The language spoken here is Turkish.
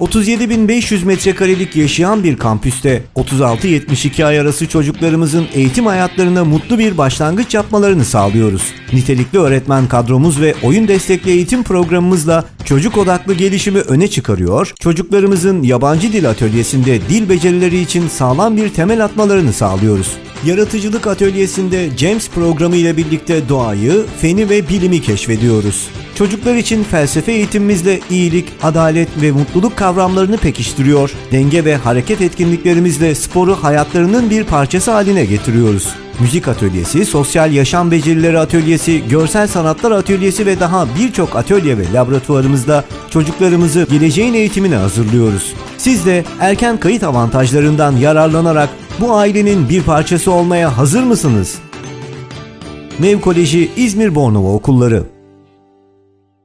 37.500 metrekarelik yaşayan bir kampüste 36-72 ay arası çocuklarımızın eğitim hayatlarına mutlu bir başlangıç yapmalarını sağlıyoruz. Nitelikli öğretmen kadromuz ve oyun destekli eğitim programımızla çocuk odaklı gelişimi öne çıkarıyor, çocuklarımızın yabancı dil atölyesinde dil becerileri için sağlam bir temel atmalarını sağlıyoruz. Yaratıcılık atölyesinde James programı ile birlikte doğayı, feni ve bilimi keşfediyoruz. Çocuklar için felsefe eğitimimizle iyilik, adalet ve mutluluk kavramlarını pekiştiriyor, denge ve hareket etkinliklerimizle sporu hayatlarının bir parçası haline getiriyoruz. Müzik atölyesi, sosyal yaşam becerileri atölyesi, görsel sanatlar atölyesi ve daha birçok atölye ve laboratuvarımızda çocuklarımızı geleceğin eğitimine hazırlıyoruz. Siz de erken kayıt avantajlarından yararlanarak bu ailenin bir parçası olmaya hazır mısınız? Mev Koleji İzmir Bornova Okulları